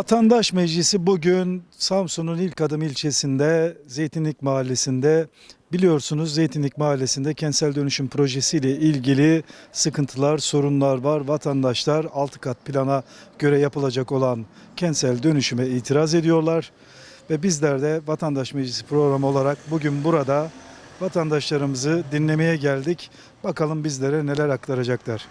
Vatandaş Meclisi bugün Samsun'un ilk adım ilçesinde Zeytinlik Mahallesi'nde biliyorsunuz Zeytinlik Mahallesi'nde kentsel dönüşüm projesiyle ilgili sıkıntılar, sorunlar var. Vatandaşlar altı kat plana göre yapılacak olan kentsel dönüşüme itiraz ediyorlar. Ve bizler de Vatandaş Meclisi programı olarak bugün burada vatandaşlarımızı dinlemeye geldik. Bakalım bizlere neler aktaracaklar.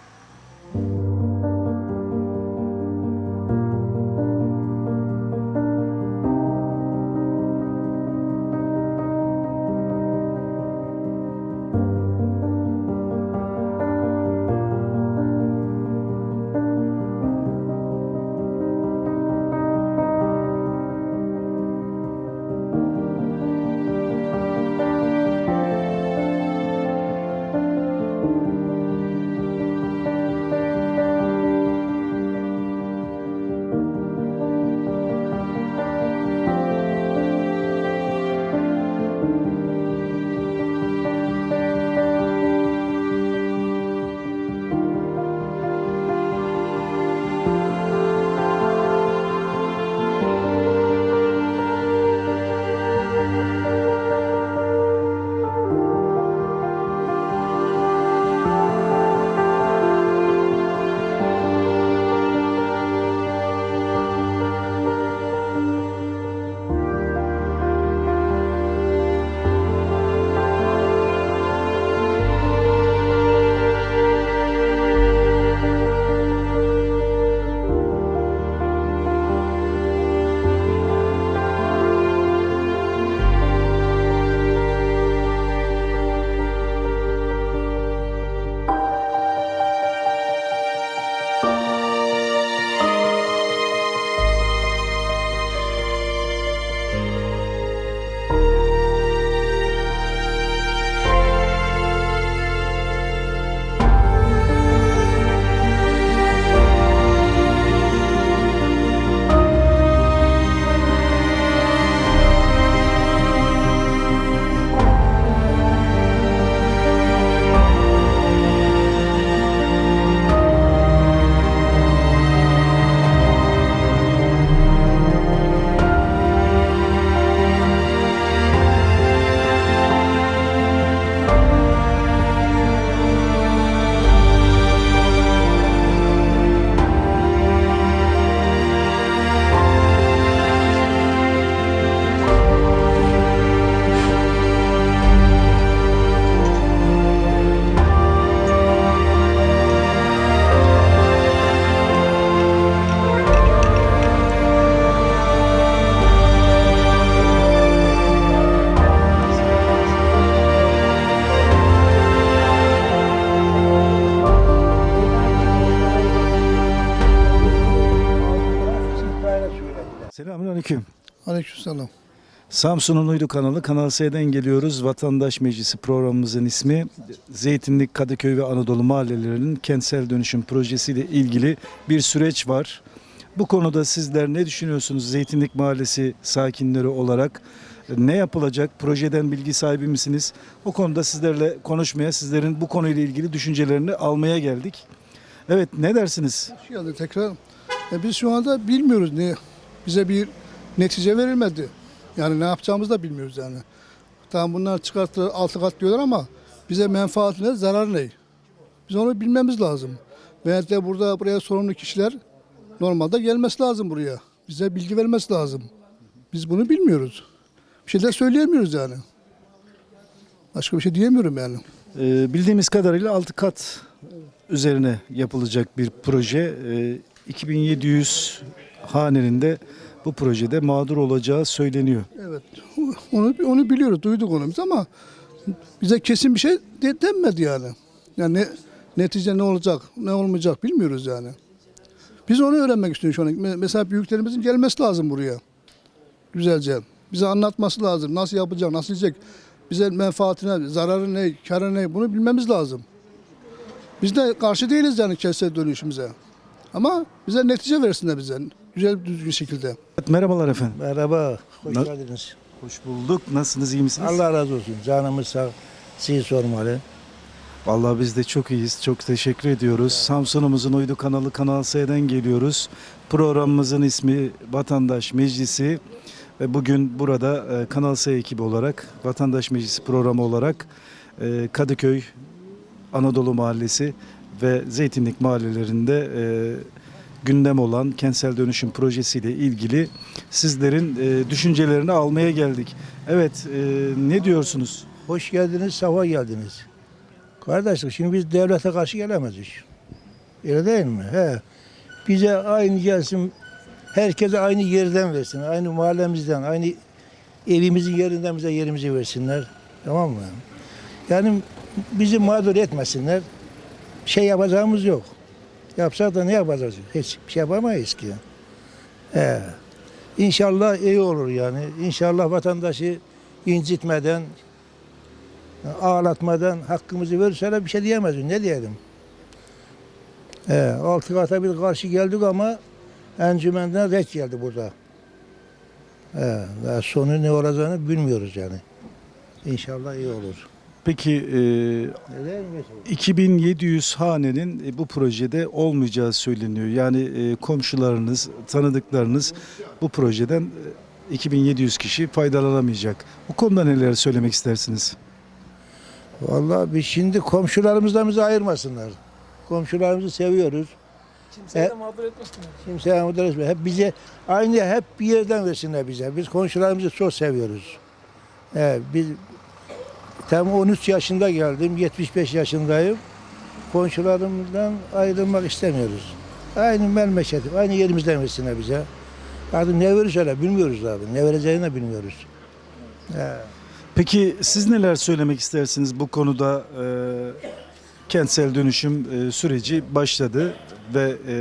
Samsun'un Uydu kanalı Kanal S'den geliyoruz. Vatandaş Meclisi programımızın ismi Zeytinlik, Kadıköy ve Anadolu mahallelerinin kentsel dönüşüm projesiyle ilgili bir süreç var. Bu konuda sizler ne düşünüyorsunuz Zeytinlik Mahallesi sakinleri olarak? Ne yapılacak? Projeden bilgi sahibi misiniz? O konuda sizlerle konuşmaya, sizlerin bu konuyla ilgili düşüncelerini almaya geldik. Evet, ne dersiniz? Geldin tekrar. E, biz şu anda bilmiyoruz ne bize bir netice verilmedi. Yani ne yapacağımızı da bilmiyoruz yani. Tamam bunlar çıkarttı altı kat diyorlar ama bize menfaat ne, zarar ne? Biz onu bilmemiz lazım. Veyahut da burada buraya sorumlu kişiler normalde gelmesi lazım buraya. Bize bilgi vermesi lazım. Biz bunu bilmiyoruz. Bir şey de söyleyemiyoruz yani. Başka bir şey diyemiyorum yani. Ee, bildiğimiz kadarıyla 6 kat üzerine yapılacak bir proje. Ee, 2700 hanenin de bu projede mağdur olacağı söyleniyor. Evet. Onu onu biliyoruz, duyduk onu biz ama bize kesin bir şey de, denmedi yani. Yani ne, netice ne olacak, ne olmayacak bilmiyoruz yani. Biz onu öğrenmek istiyoruz şu an. Me- Mesela büyüklerimizin gelmesi lazım buraya. Güzelce. Bize anlatması lazım. Nasıl yapacak, nasıl edecek. Bize menfaatine, zararı ne, karı ne bunu bilmemiz lazım. Biz de karşı değiliz yani kentsel dönüşümüze. Ama bize netice versinler bize. Güzel, düzgün şekilde. Evet, merhabalar efendim. Merhaba, hoş Na- geldiniz. Hoş bulduk. Nasılsınız, iyi misiniz? Allah razı olsun. Canımız sağ, sizi sormalı. Vallahi biz de çok iyiyiz. Çok teşekkür ediyoruz. Samsun'umuzun uydu kanalı Kanal S'den geliyoruz. Programımızın ismi Vatandaş Meclisi ve bugün burada e, Kanal S ekibi olarak Vatandaş Meclisi programı olarak e, Kadıköy, Anadolu Mahallesi ve Zeytinlik mahallelerinde e, gündem olan kentsel dönüşüm projesiyle ilgili sizlerin e, düşüncelerini almaya geldik. Evet, e, ne diyorsunuz? Hoş geldiniz, safa geldiniz. Kardeşlik şimdi biz devlete karşı gelemeziz. Öyle değil mi? He. Bize aynı gelsin, herkese aynı yerden versin. Aynı mahallemizden, aynı evimizin yerinden bize yerimizi versinler. Tamam mı? Yani bizi mağdur etmesinler. Şey yapacağımız yok. Yapsak da ne yapacağız? Hiç bir şey yapamayız ki. He. İnşallah iyi olur yani. İnşallah vatandaşı incitmeden, ağlatmadan hakkımızı verirseler bir şey diyemeyiz. Ne diyelim? He, altı kata bir karşı geldik ama encümenden red geldi burada. Daha sonu ne olacağını bilmiyoruz yani. İnşallah iyi olur. Peki e, Ne değil mi? 2700 hanenin e, bu projede olmayacağı söyleniyor. Yani e, komşularınız, tanıdıklarınız bu projeden e, 2700 kişi faydalanamayacak. Bu konuda neler söylemek istersiniz? Vallahi biz şimdi komşularımızdan bizi ayırmasınlar. Komşularımızı seviyoruz. Kimseye E- de mağdur etmesinler. Kimseye mutlu etme. Hep bize aynı hep bir yerden versinler bize. Biz komşularımızı çok seviyoruz. Evet, biz tam 13 yaşında geldim, 75 yaşındayım. Komşularımızdan ayrılmak istemiyoruz. Aynı memleketim, aynı yerimizden versinler bize. Artık ne verirseler bilmiyoruz abi. Ne vereceğini de bilmiyoruz. Peki siz neler söylemek istersiniz bu konuda? e, kentsel dönüşüm e, süreci başladı ve e,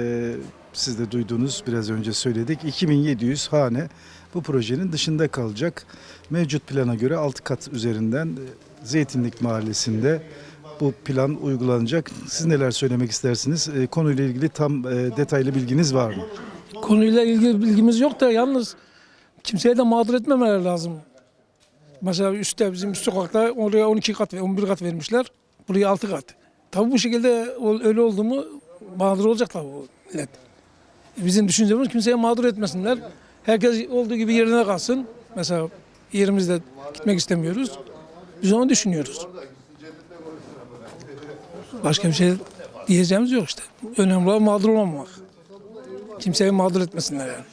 siz de duyduğunuz biraz önce söyledik 2700 hane bu projenin dışında kalacak. Mevcut plana göre 6 kat üzerinden Zeytinlik Mahallesi'nde bu plan uygulanacak. Siz neler söylemek istersiniz? E, konuyla ilgili tam e, detaylı bilginiz var mı? Konuyla ilgili bilgimiz yok da yalnız kimseye de mağdur etmemeleri lazım. Mesela üstte bizim üst sokakta oraya 12 kat ve 11 kat vermişler. Buraya 6 kat. Tabii bu şekilde öyle oldu mu mağdur olacak tabii millet. Bizim düşüncemiz kimseye mağdur etmesinler. Herkes olduğu gibi yerine kalsın. Mesela yerimizde gitmek istemiyoruz. Biz onu düşünüyoruz. Başka bir şey diyeceğimiz yok işte. Önemli olan mağdur olmamak. Kimseyi mağdur etmesinler yani.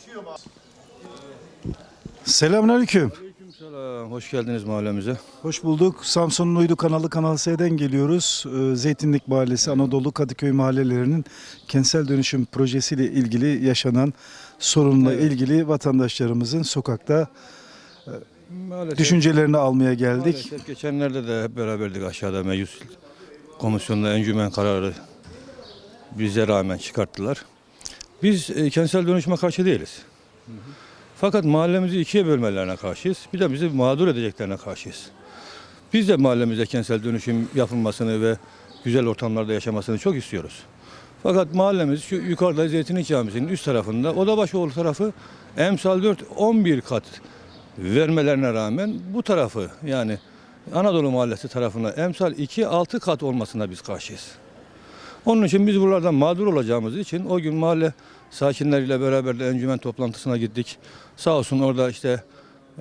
Selamünaleyküm. Selam, hoş geldiniz mahallemize. Hoş bulduk. Samsun'un Uydu kanalı Kanal S'den geliyoruz. Ee, Zeytinlik Mahallesi, Anadolu Kadıköy mahallelerinin kentsel dönüşüm projesiyle ilgili yaşanan sorunla ilgili vatandaşlarımızın sokakta Maalesef, düşüncelerini almaya geldik. maalesef geçenlerde de hep beraberdik aşağıda meclis komisyonunda encümen kararı bize rağmen çıkarttılar. Biz e, kentsel dönüşüme karşı değiliz. Fakat mahallemizi ikiye bölmelerine karşıyız. Bir de bizi mağdur edeceklerine karşıyız. Biz de mahallemize kentsel dönüşüm yapılmasını ve güzel ortamlarda yaşamasını çok istiyoruz. Fakat mahallemiz şu yukarıda Zeytinlik Camisi'nin üst tarafında Odabaşıoğlu tarafı emsal 4 11 kat vermelerine rağmen bu tarafı yani Anadolu Mahallesi tarafına emsal 2 6 kat olmasına biz karşıyız. Onun için biz buralardan mağdur olacağımız için o gün mahalle sakinleriyle beraber de encümen toplantısına gittik. Sağ olsun orada işte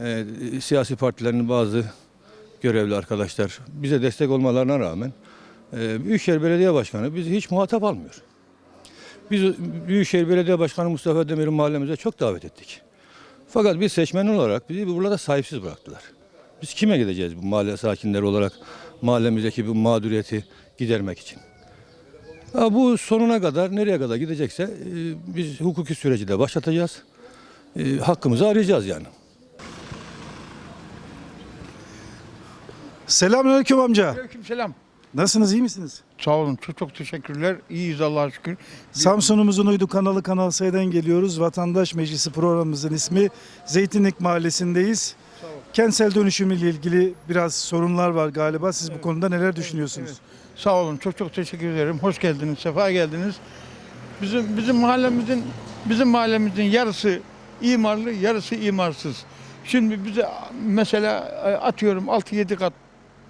e, siyasi partilerin bazı görevli arkadaşlar bize destek olmalarına rağmen e, Büyükşehir Belediye Başkanı bizi hiç muhatap almıyor. Biz Büyükşehir Belediye Başkanı Mustafa Demir'i mahallemize çok davet ettik. Fakat biz seçmen olarak bizi burada sahipsiz bıraktılar. Biz kime gideceğiz bu mahalle sakinleri olarak mahallemizdeki bu mağduriyeti gidermek için? Ha, bu sonuna kadar nereye kadar gidecekse e, biz hukuki süreci de başlatacağız. E, hakkımızı arayacağız yani. Selamünaleyküm amca. Aleykümselam. Nasılsınız, iyi misiniz? Sağ olun. Çok çok teşekkürler. İyiyiz Allah'a şükür. Samsun'umuzun Uydu kanalı Kanal S'den geliyoruz. Vatandaş Meclisi programımızın ismi Zeytinlik Mahallesi'ndeyiz. Kentsel dönüşüm ile ilgili biraz sorunlar var galiba. Siz bu konuda neler düşünüyorsunuz? Sağ olun. Çok çok teşekkür ederim. Hoş geldiniz. Sefa geldiniz. Bizim bizim mahallemizin bizim mahallemizin yarısı imarlı, yarısı imarsız. Şimdi bize mesela e, atıyorum 6-7 kat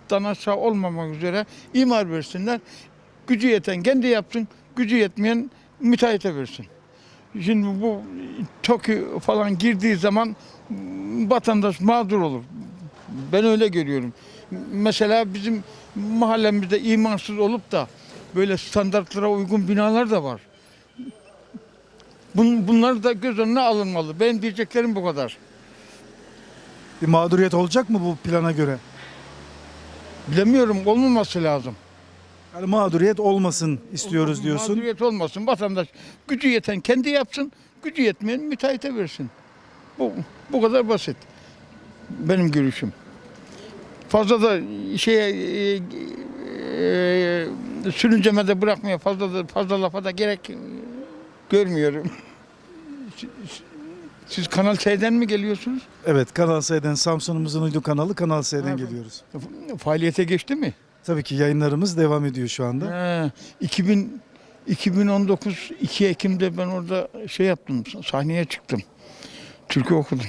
alttan aşağı olmamak üzere imar versinler. Gücü yeten kendi yapsın, gücü yetmeyen müteahhite versin. Şimdi bu TOKİ falan girdiği zaman vatandaş mağdur olur. Ben öyle görüyorum. Mesela bizim mahallemizde imarsız olup da böyle standartlara uygun binalar da var. Bun, bunlar da göz önüne alınmalı. Benim diyeceklerim bu kadar. Bir mağduriyet olacak mı bu plana göre? Bilemiyorum olmaması lazım. Yani mağduriyet olmasın istiyoruz diyorsun. Mağduriyet olmasın. Vatandaş gücü yeten kendi yapsın, gücü yetmeyen müteahhite versin. Bu, bu kadar basit. Benim görüşüm. Fazla da şeye e, e, sürünceme de bırakmaya fazla da fazla lafa da gerek e, görmüyorum. Siz- Kanal S'den mi geliyorsunuz? Evet Kanal S'den Samsun'umuzun uydu kanalı Kanal S'den Ha, geliyoruz. Faaliyete geçti mi? Tabii ki yayınlarımız devam ediyor şu anda. He, 2000 2019 2 Ekim'de ben orada şey yaptım, sahneye çıktım. Türkü okudum.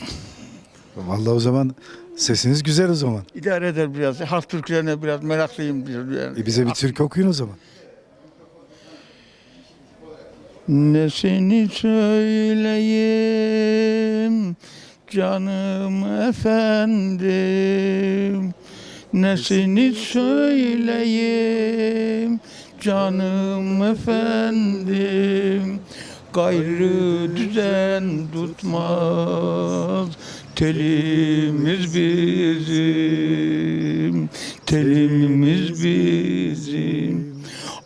Vallahi o zaman sesiniz güzel o zaman. İdare eder biraz. Halk türkülerine biraz meraklıyım. Yani. E bize bir türkü okuyun o zaman. Nesini söyleyeyim? Canım efendim. Nesini söyleyeyim? Canım efendim. Gayrı düzen tutmaz. telimiz bizim. Telimiz bizim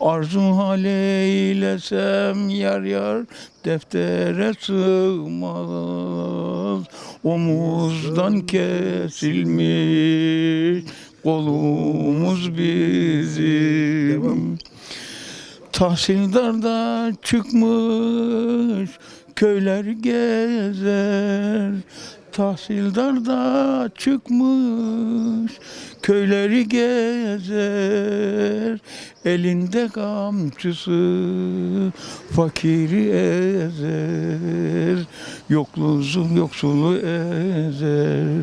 Arzu hal eylesem yar yar deftere sığmaz. Omuzdan kesilmiş kolumuz bizim. Tahsildar da çıkmış köyler gezer Tahsildar da çıkmış köyleri gezer Elinde kamçısı fakiri ezer Yokluzu yoksulu ezer.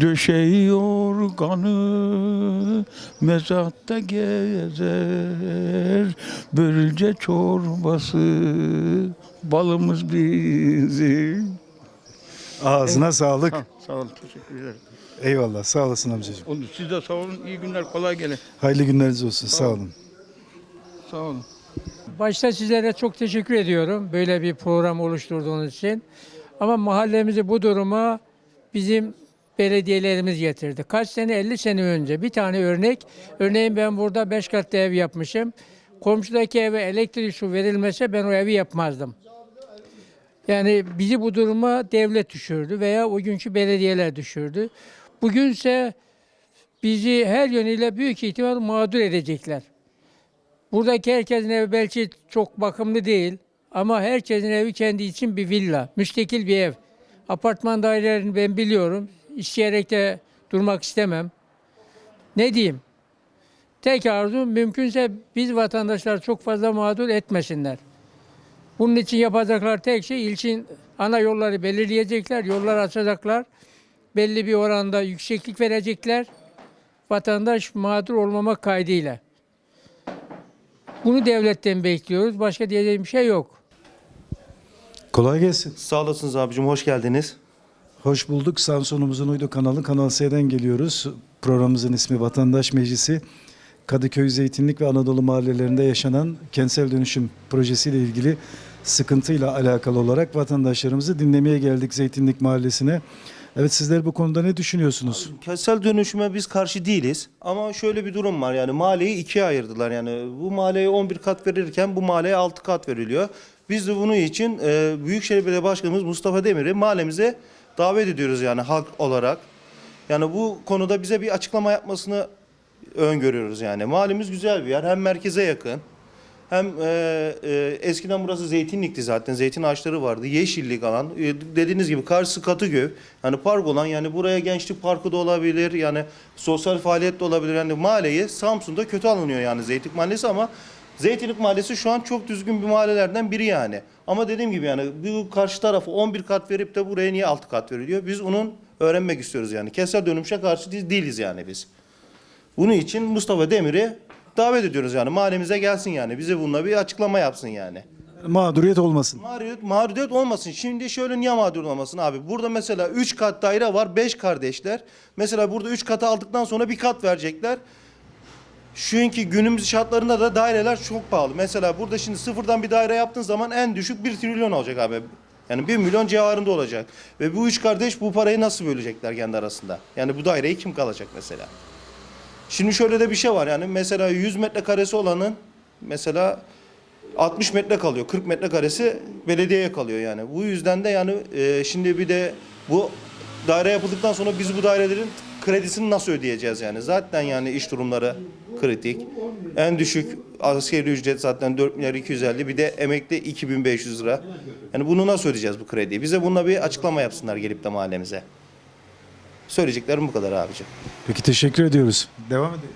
Döşeği yorganı mezatta gezer. Börülce çorbası balımız bizim Ağzına sağlık. Ha, sağ olun teşekkür ederim. Eyvallah sağ olasın amcacığım. Oldu. Siz de sağ olun. İyi günler kolay gelin. Hayırlı günleriniz olsun sağ olun. Sağ olun. Başta sizlere çok teşekkür ediyorum böyle bir program oluşturduğunuz için. Ama mahallemizi bu duruma bizim belediyelerimiz getirdi. Kaç sene? 50 sene önce. Bir tane örnek. Örneğin ben burada 5 katlı ev yapmışım. Komşudaki eve elektrik su verilmese ben o evi yapmazdım. Yani bizi bu duruma devlet düşürdü veya o günkü belediyeler düşürdü. Bugünse bizi her yönüyle büyük ihtimal mağdur edecekler. Buradaki herkesin evi belki çok bakımlı değil ama herkesin evi kendi için bir villa, müstakil bir ev. Apartman dairelerini ben biliyorum. İsteyerek de durmak istemem. Ne diyeyim? Tek arzum mümkünse biz vatandaşlar çok fazla mağdur etmesinler. Bunun için yapacaklar tek şey ilçin ana yolları belirleyecekler, yollar açacaklar. Belli bir oranda yükseklik verecekler. Vatandaş mağdur olmamak kaydıyla. Bunu devletten bekliyoruz. Başka diyeceğim bir şey yok. Kolay gelsin. Sağ olasınız abicim, hoş geldiniz. Hoş bulduk. Samsun'umuzun uydu kanalı Kanal S'den geliyoruz. Programımızın ismi Vatandaş Meclisi. Kadıköy, Zeytinlik ve Anadolu mahallelerinde yaşanan kentsel dönüşüm projesiyle ilgili sıkıntıyla alakalı olarak vatandaşlarımızı dinlemeye geldik Zeytinlik Mahallesi'ne. Evet sizler bu konuda ne düşünüyorsunuz? Kentsel dönüşüme biz karşı değiliz. Ama şöyle bir durum var yani mahalleyi ikiye ayırdılar. Yani bu mahalleye 11 kat verirken bu mahalleye 6 kat veriliyor. Biz de bunun için e, Büyükşehir Belediye Başkanımız Mustafa Demir'i mahallemize davet ediyoruz yani halk olarak. Yani bu konuda bize bir açıklama yapmasını öngörüyoruz yani. Mahallemiz güzel bir yer. Hem merkeze yakın. Hem e, e, eskiden burası zeytinlikti zaten. Zeytin ağaçları vardı. Yeşillik alan. E, dediğiniz gibi karşısı Katıköy. Yani park olan yani buraya gençlik parkı da olabilir. Yani sosyal faaliyet de olabilir. Yani mahalleyi Samsun'da kötü alınıyor yani Zeytinlik Mahallesi ama Zeytinlik Mahallesi şu an çok düzgün bir mahallelerden biri yani. Ama dediğim gibi yani bu karşı tarafı 11 kat verip de buraya niye 6 kat veriliyor? Biz onun öğrenmek istiyoruz yani. Kentsel dönüşe karşı değil- değiliz yani biz. Bunun için Mustafa Demir'i davet ediyoruz yani mahallemize gelsin yani bize bununla bir açıklama yapsın yani. Mağduriyet olmasın. Mağduriyet, mağduriyet olmasın. Şimdi şöyle niye mağdur olmasın abi? Burada mesela 3 kat daire var, 5 kardeşler. Mesela burada 3 katı aldıktan sonra bir kat verecekler. Çünkü günümüz şartlarında da daireler çok pahalı. Mesela burada şimdi sıfırdan bir daire yaptığın zaman en düşük 1 trilyon olacak abi. Yani 1 milyon civarında olacak. Ve bu üç kardeş bu parayı nasıl bölecekler kendi arasında? Yani bu daireyi kim kalacak mesela? Şimdi şöyle de bir şey var yani mesela 100 metrekaresi olanın mesela 60 metre kalıyor. 40 metrekaresi belediyeye kalıyor yani. Bu yüzden de yani e, şimdi bir de bu daire yapıldıktan sonra biz bu dairelerin kredisini nasıl ödeyeceğiz yani? Zaten yani iş durumları kritik. En düşük asgari ücret zaten 4 milyar 250 bir de emekli 2500 lira. Yani bunu nasıl ödeyeceğiz bu krediyi? Bize bununla bir açıklama yapsınlar gelip de mahallemize. Söyleyeceklerim bu kadar abici. Peki teşekkür ediyoruz. Devam edelim.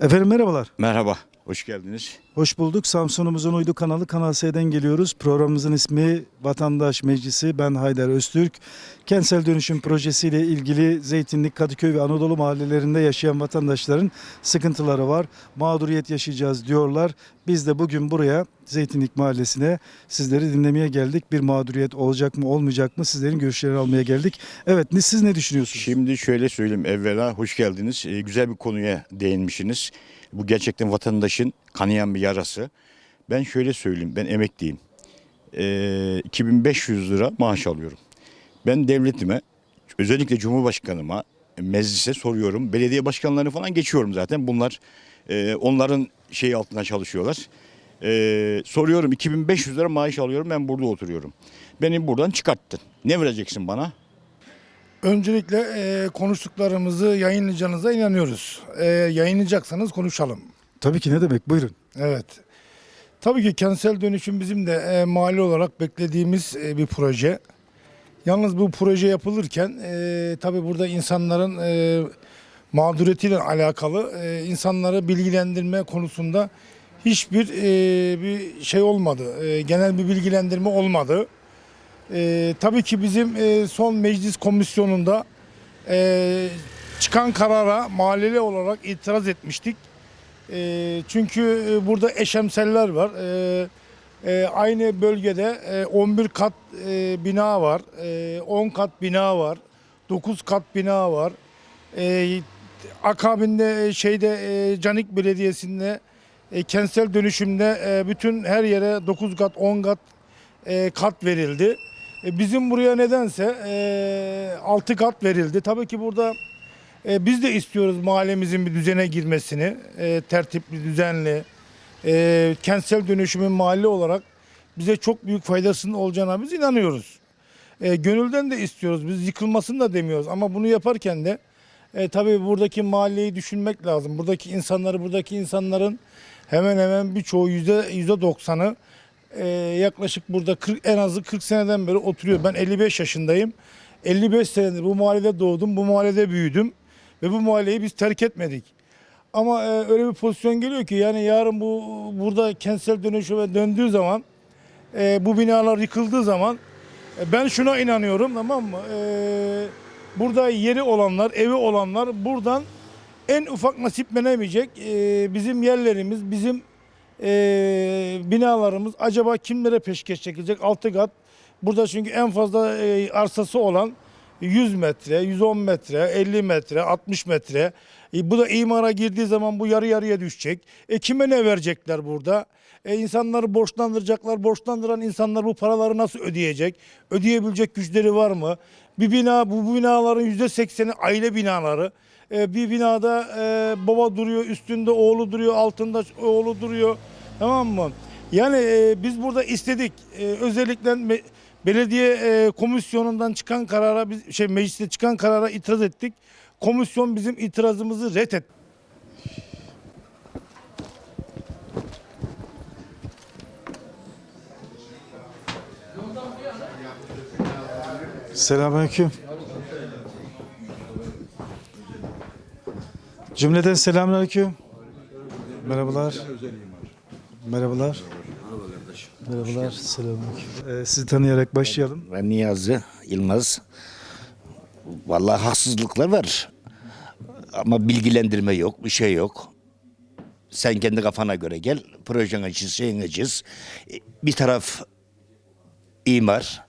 Efendim merhabalar. Merhaba, hoş geldiniz. Hoş bulduk. Samsun'umuzun uydu kanalı Kanal S'den geliyoruz. Programımızın ismi Vatandaş Meclisi. Ben Haydar Öztürk. Kentsel dönüşüm projesiyle ilgili Zeytinlik, Kadıköy ve Anadolu mahallelerinde yaşayan vatandaşların sıkıntıları var. Mağduriyet yaşayacağız diyorlar. Biz de bugün buraya Zeytinlik Mahallesi'ne sizleri dinlemeye geldik. Bir mağduriyet olacak mı olmayacak mı sizlerin görüşlerini almaya geldik. Evet siz ne düşünüyorsunuz? Şimdi şöyle söyleyeyim evvela hoş geldiniz. Ee, güzel bir konuya değinmişsiniz. Bu gerçekten vatandaşın kanayan bir yarası. Ben şöyle söyleyeyim, ben emekliyim. Ee, 2500 lira maaş alıyorum. Ben devletime, özellikle Cumhurbaşkanıma, meclise soruyorum. Belediye başkanlarını falan geçiyorum zaten. Bunlar e, onların şey altında çalışıyorlar. Ee, soruyorum 2500 lira maaş alıyorum ben burada oturuyorum. Beni buradan çıkarttın. Ne vereceksin bana? Öncelikle e, konuştuklarımızı yayınlayacağınıza inanıyoruz. E, yayınlayacaksanız konuşalım. Tabii ki ne demek buyurun. Evet. Tabii ki kentsel dönüşüm bizim de e, mali olarak beklediğimiz e, bir proje. Yalnız bu proje yapılırken e, tabii burada insanların e, mağduriyetiyle alakalı e, insanları bilgilendirme konusunda hiçbir e, bir şey olmadı. E, genel bir bilgilendirme olmadı. E, tabii ki bizim e, son meclis komisyonunda e, çıkan karara mahalleli olarak itiraz etmiştik. E, çünkü burada eşemseller var. E, e, aynı bölgede e, 11 kat e, bina var, e, 10 kat bina var, 9 kat bina var. E, akabinde e, şeyde e, Canik Belediyesi'nde e, kentsel dönüşümde e, bütün her yere 9 kat 10 kat e, kat verildi. E, bizim buraya nedense e, 6 kat verildi. Tabii ki burada e, biz de istiyoruz mahallemizin bir düzene girmesini, e, tertipli, düzenli, e, kentsel dönüşümün mahalle olarak bize çok büyük faydasının olacağına biz inanıyoruz. E, gönülden de istiyoruz. Biz yıkılmasını da demiyoruz ama bunu yaparken de e, tabii buradaki mahalleyi düşünmek lazım. Buradaki insanları, buradaki insanların hemen hemen birçoğu yüzde yüzde doksanı e, yaklaşık burada 40, en azı 40 seneden beri oturuyor. Ben 55 yaşındayım. 55 senedir bu mahallede doğdum, bu mahallede büyüdüm ve bu mahalleyi biz terk etmedik. Ama e, öyle bir pozisyon geliyor ki yani yarın bu burada kentsel dönüşüme döndüğü zaman e, bu binalar yıkıldığı zaman e, ben şuna inanıyorum tamam mı? E, burada yeri olanlar, evi olanlar buradan en ufak nasiplenemeyecek e, bizim yerlerimiz, bizim e, binalarımız acaba kimlere peşkeş çekilecek? Altı kat. Burada çünkü en fazla e, arsası olan 100 metre, 110 metre, 50 metre, 60 metre. E, bu da imara girdiği zaman bu yarı yarıya düşecek. E kime ne verecekler burada? E, insanları borçlandıracaklar. Borçlandıran insanlar bu paraları nasıl ödeyecek? Ödeyebilecek güçleri var mı? Bir bina, bu, binaların yüzde sekseni aile binaları. E, bir binada e, baba duruyor, üstünde oğlu duruyor, altında oğlu duruyor. Tamam mı? Yani e, biz burada istedik. E, özellikle belediye e, komisyonundan çıkan karara biz şey mecliste çıkan karara itiraz ettik. Komisyon bizim itirazımızı reddetti. Selamünaleyküm. Cümleden selamünaleyküm. Merhabalar. Merhabalar. Merhabalar. Selamünaleyküm. Ee, sizi tanıyarak başlayalım. Ben Niyazi Yılmaz. Vallahi haksızlıklar var. Ama bilgilendirme yok, bir şey yok. Sen kendi kafana göre gel, projeni çiz, şeyini çiz. Bir taraf imar,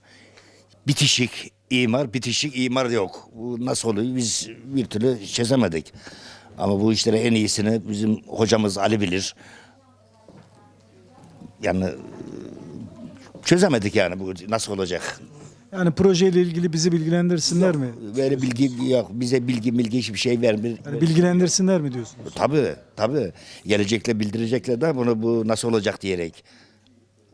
bitişik imar, bitişik imar yok. Bu nasıl oluyor biz bir türlü çözemedik. Ama bu işlere en iyisini bizim hocamız Ali bilir. Yani çözemedik yani bu nasıl olacak. Yani projeyle ilgili bizi bilgilendirsinler mi? Böyle bilgi yok. Bize bilgi bilgi hiçbir şey vermiyor. Yani bilgilendirsinler mi diyorsunuz? Tabii tabii. Gelecekler bildirecekler de bunu bu nasıl olacak diyerek.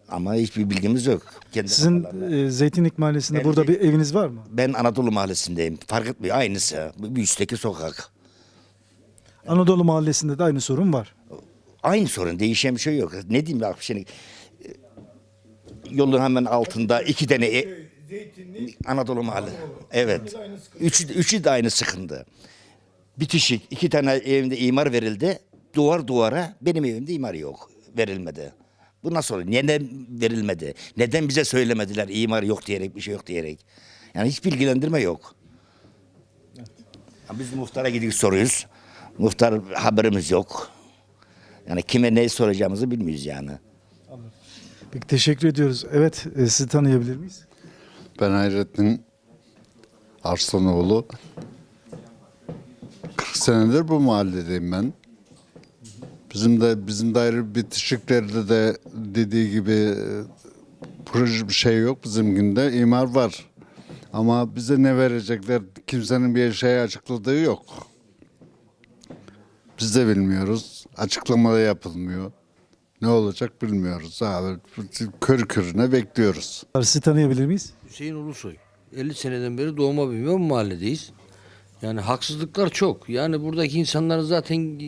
Ama hiçbir bilgimiz yok. Kendi Sizin kafalarına. e, Zeytinlik Mahallesi'nde Ben burada bir eviniz var mı? Ben Anadolu Mahallesi'ndeyim. Fark etmiyor. Aynısı. Bir üstteki sokak. Anadolu Mahallesi'nde de aynı sorun var. Aynı sorun. Değişen bir şey yok. Ne diyeyim bak şimdi. Yolun hemen altında iki tane e- Anadolu Mahalle. Evet. Üçü, üçü de aynı sıkıntı. Bitişik. iki tane evimde imar verildi. Duvar duvara benim evimde imar yok. Verilmedi. Bu nasıl oluyor? Neden verilmedi? Neden bize söylemediler imar yok diyerek bir şey yok diyerek. Yani hiç bilgilendirme yok. Biz muhtara gidip soruyoruz. Muhtar haberimiz yok. Yani kime ne soracağımızı bilmiyoruz yani. Peki teşekkür ediyoruz. Evet e, sizi tanıyabilir miyiz? Ben Hayrettin Arslanoğlu. 40 senedir bu mahalledeyim ben. Bizim de bizim daire bitişiklerde de dediği gibi e, proje bir şey yok bizim günde imar var. Ama bize ne verecekler kimsenin bir şey açıkladığı yok. Biz de bilmiyoruz. Açıklama da yapılmıyor. Ne olacak bilmiyoruz. Abi kör körüne bekliyoruz. Sizi tanıyabilir miyiz? Hüseyin Ulusoy. 50 seneden beri doğma büyüme mahalledeyiz. Yani haksızlıklar çok. Yani buradaki insanların zaten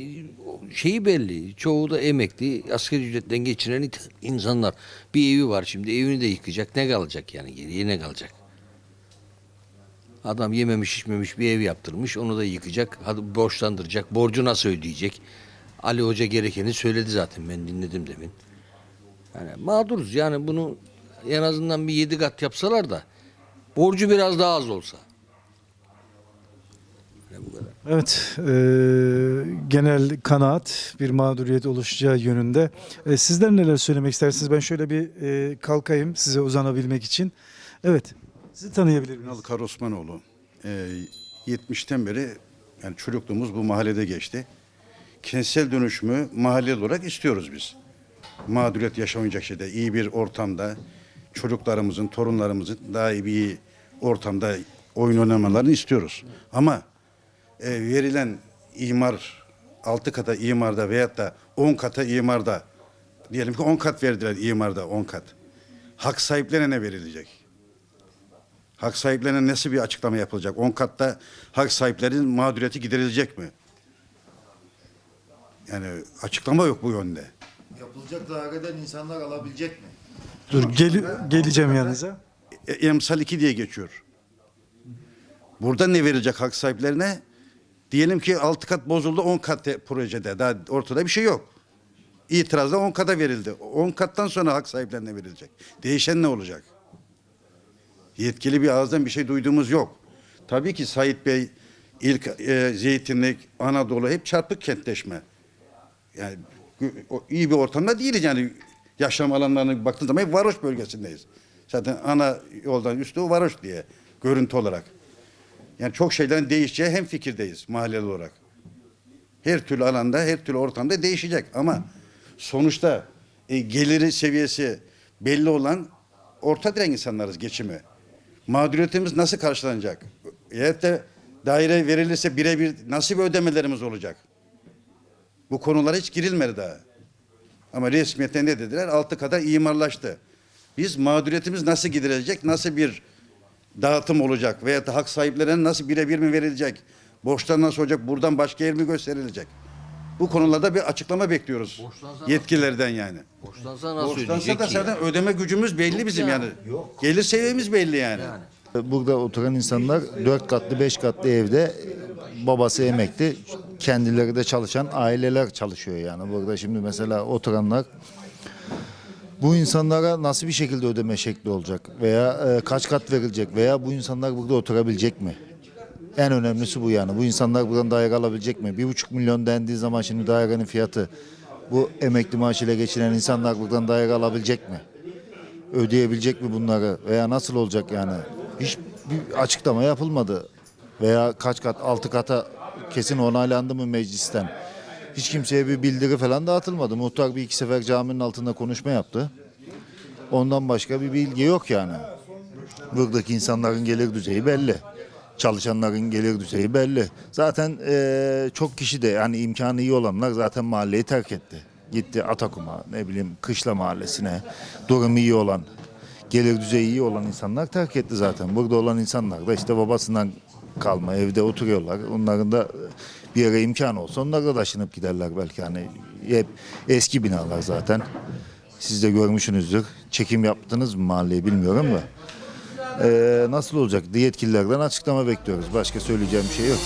şeyi belli. Çoğu da emekli, asgari ücretten geçinen insanlar. Bir evi var şimdi evini de yıkacak. Ne kalacak yani geriye ne kalacak? Adam yememiş içmemiş bir ev yaptırmış onu da yıkacak. Hadi borçlandıracak. Borcu nasıl ödeyecek? Ali Hoca gerekeni söyledi zaten ben dinledim demin. Yani mağduruz yani bunu en azından bir yedi kat yapsalar da borcu biraz daha az olsa. Yani bu kadar. Evet, e, genel kanaat bir mağduriyet oluşacağı yönünde. E, sizler neler söylemek istersiniz? Ben şöyle bir e, kalkayım size uzanabilmek için. Evet, sizi tanıyabilir miyiz? Ünal Karosmanoğlu. Ee, 70'ten beri yani çocukluğumuz bu mahallede geçti. Kentsel dönüşümü mahalleli olarak istiyoruz biz. Mağduriyet yaşamayacak şeyde, iyi bir ortamda çocuklarımızın, torunlarımızın daha iyi bir ortamda oyun oynamalarını istiyoruz. Ama e, verilen imar 6 kata imarda veyahut da 10 kata imarda diyelim ki 10 kat verdiler imarda 10 kat. Hak sahiplerine ne verilecek? Hak sahiplerine nasıl bir açıklama yapılacak? 10 katta hak sahiplerinin mağduriyeti giderilecek mi? Yani açıklama yok bu yönde. Yapılacak daireden insanlar alabilecek mi? Dur, gel- geleceğim yanınıza. E, emsal 2 diye geçiyor. Burada ne verilecek hak sahiplerine? Diyelim ki 6 kat bozuldu 10 kat de- projede. Daha ortada bir şey yok. İtirazda 10 kata verildi. 10 kattan sonra hak sahiplerine verilecek. Değişen ne olacak? Yetkili bir ağızdan bir şey duyduğumuz yok. Tabii ki Sait Bey, ilk e, Zeytinlik, Anadolu hep çarpık kentleşme. Yani iyi bir ortamda değiliz yani yaşam alanlarına baktığın zaman hep varoş bölgesindeyiz. Zaten ana yoldan üstü o varoş diye görüntü olarak. Yani çok şeylerin değişeceği hem fikirdeyiz mahalleli olarak. Her türlü alanda, her türlü ortamda değişecek ama sonuçta e, geliri seviyesi belli olan orta direk insanlarız geçimi. Mağduriyetimiz nasıl karşılanacak? Eğer de daire verilirse birebir nasıl bir ödemelerimiz olacak? Bu konulara hiç girilmedi daha. Ama resmiyete ne dediler? Altı kadar imarlaştı. Biz mağduriyetimiz nasıl giderilecek? Nasıl bir dağıtım olacak? Veya da hak sahiplerine nasıl birebir mi verilecek? Borçlar nasıl olacak? Buradan başka yer mi gösterilecek? Bu konularda bir açıklama bekliyoruz. Borçlansa Yetkililerden yani. Borçlansa nasıl Borçlansa da zaten ödeme gücümüz belli Yok bizim ya, yani. Gelir seviyemiz belli yani. Burada oturan insanlar dört katlı beş katlı evde babası emekli kendileri de çalışan aileler çalışıyor yani. Burada şimdi mesela oturanlar bu insanlara nasıl bir şekilde ödeme şekli olacak veya e, kaç kat verilecek veya bu insanlar burada oturabilecek mi? En önemlisi bu yani. Bu insanlar buradan daire alabilecek mi? Bir buçuk milyon dendiği zaman şimdi dairenin fiyatı bu emekli maaşıyla geçinen insanlar buradan daire alabilecek mi? Ödeyebilecek mi bunları? Veya nasıl olacak yani? Hiç bir açıklama yapılmadı. Veya kaç kat, altı kata kesin onaylandı mı meclisten? Hiç kimseye bir bildiri falan dağıtılmadı. Muhtar bir iki sefer caminin altında konuşma yaptı. Ondan başka bir bilgi yok yani. Buradaki insanların gelir düzeyi belli. Çalışanların gelir düzeyi belli. Zaten eee, çok kişi de yani imkanı iyi olanlar zaten mahalleyi terk etti. Gitti Atakum'a ne bileyim Kışla Mahallesi'ne durumu iyi olan gelir düzeyi iyi olan insanlar terk etti zaten. Burada olan insanlar da işte babasından kalma evde oturuyorlar. Onların da bir yere imkan olsa onlar da taşınıp giderler belki hani hep eski binalar zaten. Siz de görmüşsünüzdür. Çekim yaptınız mı mahalleyi bilmiyorum da. Ee, nasıl olacak? Yetkililerden açıklama bekliyoruz. Başka söyleyeceğim bir şey yok.